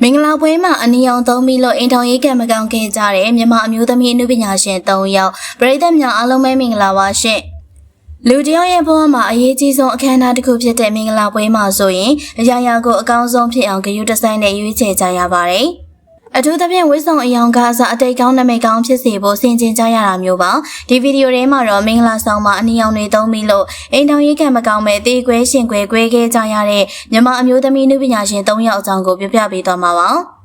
မင်္ဂလာပွဲမှာအနီအောင်သုံးပြီးလို့အိမ်ထောင်ရေးကံမကောင်းခဲ့ကြတဲ့မြန်မာအမျိုးသမီးအနုပညာရှင်၃ယောက်ပရိသတ်များအားလုံးပဲမင်္ဂလာပါရှင်လူတယောက်ရဲ့ဘဝမှာအရေးကြီးဆုံးအခမ်းအနားတစ်ခုဖြစ်တဲ့မင်္ဂလာပွဲမှာဆိုရင်အရာရာကိုအကောင်းဆုံးဖြစ်အောင်ဂရုတစိုက်နဲ့ရွေးချယ်ကြရပါတယ် အထူးသဖြင့်ဝိဆောင်အယောင်ကအစားအတိတ်ကောင်းနမိတ်ကောင်းဖြစ်စေဖို့ဆင်ခြင်ကြရတာမျိုးပါဒီဗီဒီယိုထဲမှာတော့မင်္ဂလာဆောင်မှာအနီအောင်တွေသုံးပြီးလို့အိမ်ထောင်ရေးကံမကောင်းမဲ့တေးကွဲရှင်ကွဲကွဲခဲ့ကြရတဲ့မြန်မာအမျိုးသမီးနုပညာရှင်၃ယောက်အကြောင်းကိုပြပြပေးသွားမှာပါ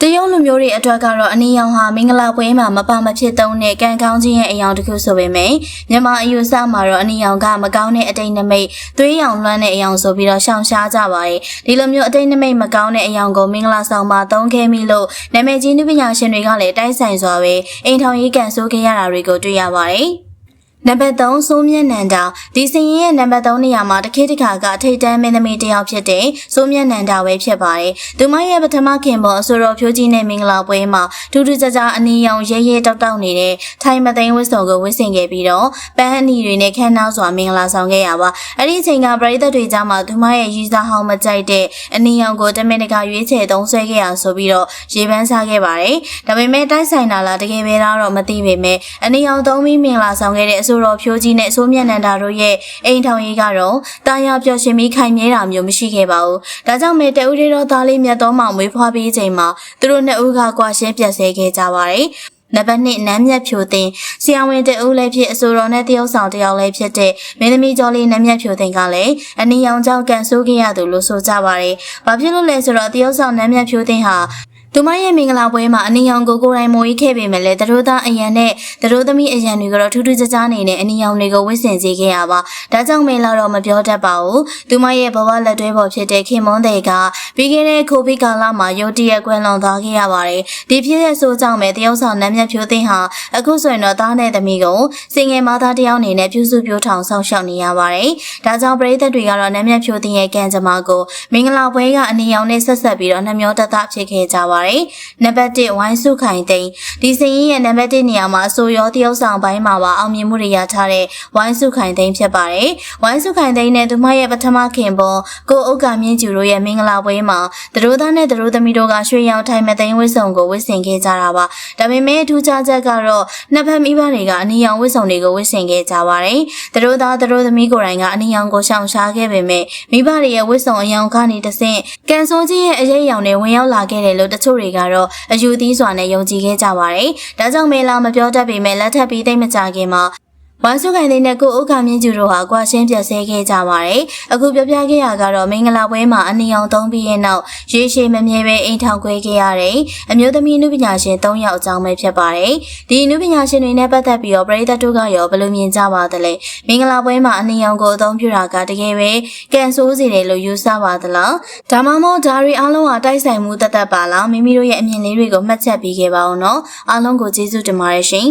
တရုတ်လူမျိုးတွေအတွက်ကတော့အနီရောင်ဟာမင်္ဂလာပွဲမှာမပါမဖြစ်သုံးတဲ့ကံကောင်းခြင်းရဲ့အယောင်တစ်ခုဆိုပေမဲ့မြန်မာအယူဆမှာတော့အနီရောင်ကမကောင်းတဲ့အတိတ်နမိတ်သွေးရောင်လွှမ်းတဲ့အယောင်ဆိုပြီးတော့ရှောင်ရှားကြပါတယ်ဒီလိုမျိုးအတိတ်နမိတ်မကောင်းတဲ့အယောင်ကိုမင်္ဂလာဆောင်မှာသုံးခဲ့မိလို့နာမည်ကြီးနုပညာရှင်တွေကလည်းတိုက်ဆိုင်စွာပဲအိမ်ထောင်ရေးကန်ဆိုးခဲ့ရတာတွေကိုတွေ့ရပါတယ် နံပါတ်3စိုးမြတ်နန္ဒာဒီစင်ရင်ရဲ့နံပါတ်3နေရာမှာတခေတ်တခါကထိတ်တန်းမင်းသမီးတစ်ယောက်ဖြစ်တဲ့စိုးမြတ်နန္ဒာပဲဖြစ်ပါတယ်။သူမရဲ့ပထမခင်ပေါ်အဆိုတော်ဖြိုးကြီးနဲ့မင်္ဂလာပွဲမှာထူးထူးခြားခြားအနီရောင်ရဲရဲတောက်တောက်နေတဲ့ထိုင်မသိန်းဝတ်စုံကိုဝတ်ဆင်ခဲ့ပြီးတော့ပန်းအနီတွေနဲ့ခမ်းနားစွာမင်္ဂလာဆောင်ခဲ့ရပါ။အဲ့ဒီအချိန်ကပရိသတ်တွေကြားမှာသူမရဲ့ရည်စားဟောင်းမကြိုက်တဲ့အနီရောင်ကိုတမင်တကာရွေးချယ်သုံးဆွဲခဲ့ရဆိုပြီးတော့ရေပန်းစားခဲ့ပါတယ်။ဒါပေမဲ့တိုက်ဆိုင်တာလားတကယ်ပဲလားတော့မသိပေမဲ့အနီရောင်သုံးပြီးမင်္ဂလာဆောင်ခဲ့တဲ့အဆိုတော်ဖြိုးကြီးနဲ့ဆိုးမြတ်နန္ဒာတို့ရဲ့အိမ်ထောင်ရေးကတော့တာယာပျော်ရွှင်ပြီးခိုင်မြဲတာမျိုးမရှိခဲ့ပါဘူး။ဒါကြောင့်မေတဦးလေးတော်သားလေးမြတ်တော်မှမွေးဖွားပြီးချိန်မှာသူတို့နှစ်ဦးကကွာရှင်းပြတ်ဆဲခဲ့ကြပါတယ်။နံပါတ်1နမ်းမြတ်ဖြိုသိန်းဆရာဝန်တဦးလည်းဖြစ်အဆိုတော်နဲ့တယောက်ဆောင်တယောက်လည်းဖြစ်တဲ့မင်းသမီးကျော်လေးနမ်းမြတ်ဖြိုသိန်းကလည်းအနီရောင်ကြောင့်ကန်ဆိုးခဲ့ရသူလို့ဆိုကြပါတယ်။ဘာဖြစ်လို့လဲဆိုတော့တယောက်ဆောင်နမ်းမြတ်ဖြိုသိန်းဟာ သူမရဲ့မင်္ဂလာပွဲမှာအနီရောင်ကိုကိုယ်တိုင်မိုးကြီးခဲ့ပေမဲ့လည်းတရိုးသားအရန်နဲ့တရိုးသမီးအရန်တွေကတော့ထူးထူးခြားခြားနေတဲ့အနီရောင်တွေကိုဝစ်ဆင်စေခဲ့ရပါဒါကြောင့်မင်းလာတော့မပြောတတ်ပါဘူးသူမရဲ့ဘဝလက်တွဲပေါ်ဖြစ်တဲ့ခင်မွန်းတွေကပြီးခဲ့တဲ့ကိုဗစ်ကာလမှာရုတ်တရက်ကွယ်လွန်သွားခဲ့ရပါတယ်ဒီဖြစ်တဲ့ဆိုးကြောင့်ပဲတယောက်ဆောင်နမ်းမြတ်ဖြိုးသိန်းဟာအခုဆိုရင်တော့သားနဲ့သမီးကိုစင်ငယ်မသားတယောက်အနေနဲ့ပြုစုပြောထောင်ဆောက်ရှောက်နေရပါတယ်ဒါကြောင့်ပရိသတ်တွေကတော့နမ်းမြတ်ဖြိုးသိန်းရဲ့ကံကြမ္မာကိုမင်္ဂလာပွဲကအနီရောင်နဲ့ဆက်ဆက်ပြီးတော့နှမျောတတဖြစ်ခဲ့ကြပါတယ်နံပါတ်1ဝိုင်းစုခိုင်သိန်းဒီစင်ရင်ရဲ့နံပါတ်1နေရာမှာအဆိုရောတယောက်ဆောင်ပိုင်းမှာပါအောင်မြင်မှုတွေရထားတဲ့ဝိုင်းစုခိုင်သိန်းဖြစ်ပါတယ်ဝိုင်းစုခိုင်သိန်းနဲ့သူမရဲ့ပထမခင်ပေါ်ကိုဥက္ကမြင့်ကျူတို့ရဲ့မင်္ဂလာပွဲမှာတရိုးသားနဲ့တရိုးသမီးတို့ကရွှေရောင်ထိုင်မသိန်းဝစ်စုံကိုဝစ်ဆင်ခဲ့ကြတာပါဒါပေမဲ့ထူးခြားချက်ကတော့နှစ်ဖက်မိဘတွေကအနီရောင်ဝစ်စုံတွေကိုဝစ်ဆင်ခဲ့ကြပါတယ်တရိုးသားတရိုးသမီးကိုယ်တိုင်ကအနီရောင်ကိုရှောင်ရှားခဲ့ပေမဲ့မိဘတွေရဲ့ဝစ်စုံအယောင်ကနေတဆင့်ကန်ဆိုးကြီးရဲ့အရေးရောင်တွေဝင်ရောက်လာခဲ့တယ်လို့တချို့တွေကတော့အယူသီးစွာနဲ့ယုံကြည်ခဲ့ကြပါတယ်ဒါကြောင့်မေလာမပြောတတ်ပေမဲ့လက်ထပ်ပြီးသိမ့်မကြခင်မှာ ဝမ်ဆုခိုင်သိန်းနဲ့ကိုဥက္ကမြင့်ကျူတို့ဟာကွာရှင်းပြဆဲခဲ့ကြပါတယ်။အခုပြောပြခဲ့ရကတော့မင်္ဂလာပွဲမှာအနီအောင်သုံးပြီးရဲ့နောက်ရေရှည်မမြဲပဲအိမ်ထောင်ခွဲခဲ့ရတဲ့အမျိုးသမီးနုပညာရှင်၃ယောက်အကြောင်းပဲဖြစ်ပါတယ်။ဒီနုပညာရှင်တွေနဲ့ပတ်သက်ပြီးတော့ပရိသတ်တို့ကရောဘယ်လိုမြင်ကြပါသလဲ။မင်္ဂလာပွဲမှာအနီအောင်ကိုအသုံးပြုတာကတကယ်ပဲကန်ဆိုးစီတယ်လို့ယူဆပါသလား။ဒါမှမဟုတ်ဒါရီအားလုံးဟာတိုက်ဆိုင်မှုတသက်ပါလားမိမိတို့ရဲ့အမြင်လေးတွေကိုမှတ်ချက်ပေးခဲ့ပါဦးနော်။အားလုံးကိုကျေးဇူးတင်ပါတယ်ရှင်။